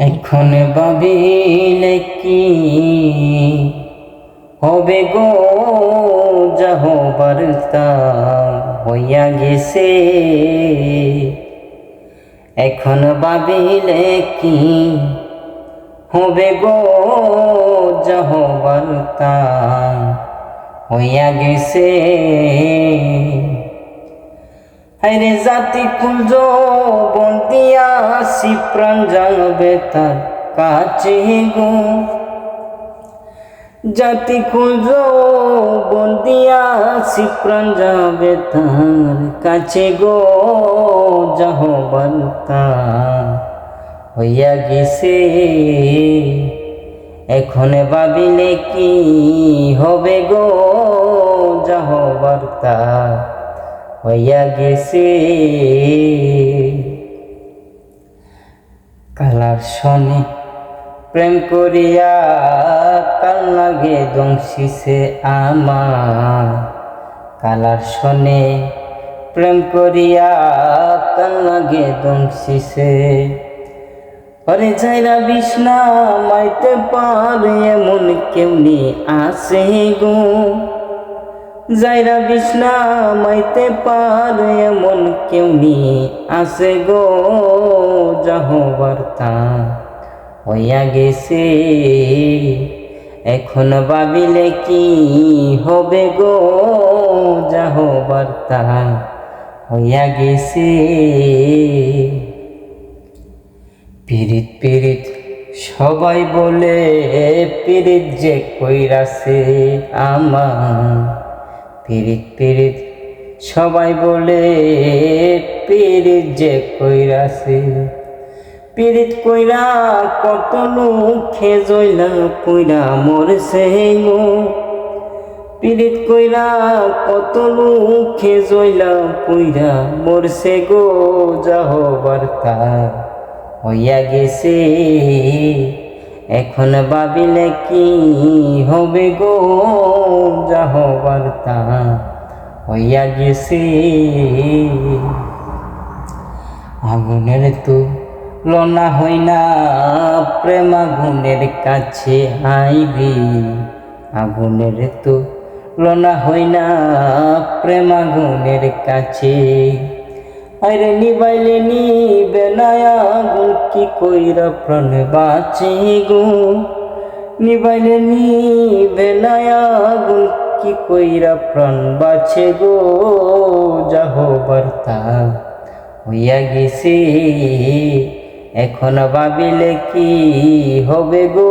এখন ভাবিলে কি হবে গো যাহ বার্তা হইয়া গেছে? এখন ভাবিলে কি হবে গো যাহ বার্তা হইয়া গেছে? আরে জাতি কুঞ্জ বন্দিয়া আসি প্রাণ জানবে তার কাছে গো। জাতি কুঞ্জ বন্দিয়া আসি প্রাণ যাবে তার কাছে গো। যাহ বার্তা হইয়া গেছে, এখন ভাবিলে কি হবে গো? যাহ বার্তা হইয়া গেছে। কালার শনি প্রেম করিয়া, কাল লাগে দংশিছে আমার। কালার শনি প্রেম করিয়া, কাল লাগে দংশিছে। পরে যাইরা বিষ্ণা, মাইতে পারে এমন কেমনি আসে গো। যাইরা বিষ্ণা মাইতে পারে এমন কেউনি আসে গো যাহ বার্তা হইয়া গেছে। এখন ভাবিলে কি হবে গো যাহ বার্তা হইয়া গেছে। পিরিত পিরিত সবাই বলে পিরিত যে কইরাছে আমার। পিরিত পিরিত। সবাই বলে, পিরিত যে কইরাছে, পিরিত কইরা কত মুখে জইলা কইরা মরছে গো পিরিত কইরা কত মুখে জইলা কইরা মরছে গো যাহ বার্তা হইয়া গেছে। এখন ভাবিলে কি হবে গো যাহ বার্তা হইয়া গেছে। আগুনের তো লনা হই না, প্রেম আগুনের কাছে আইবি। আগুনের তো লনা হই না, প্রেম আগুনের কাছে। আরে নিবাইলে নিবে না আগুন কি কইরা প্রাণ বাঁচে গো? নিবাইলে নিবে আগুন, কি কইরা প্রাণ বাঁচে গো? যাহ বার্তা হইয়া গেছে, এখন ভাবিলে কি হবে গো?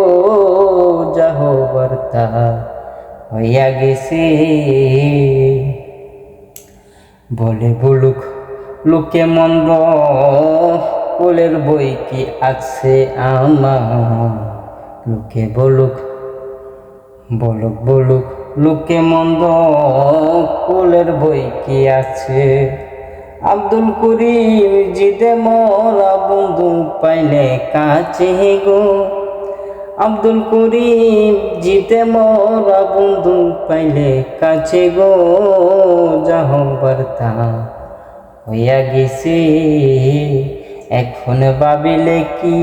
যাহ বার্তা হইয়া গেছে। বলে বলুক, লোকে মন্দ কোলের বই কি আছে আমার? লোকে বলুক বলুক বলুক, লোকে মন্দ কোলের বই কি আছে? আব্দুল করিম জিদে মরা বন্ধু পাইলে কাছে গো। আব্দুল করিম জিতে মরা বন্ধু পাইলে কাছে গো। যাহ বার্তা হইয়া গেছে। এখন ভাবিলে কি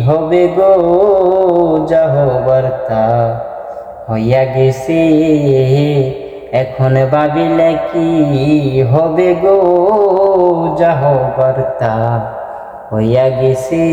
হবে গো? যাহ বার্তা, হইয়া গেছে। এখন ভাবিলে কি হবে গো? যাহ বার্তা, হইয়া গেছে।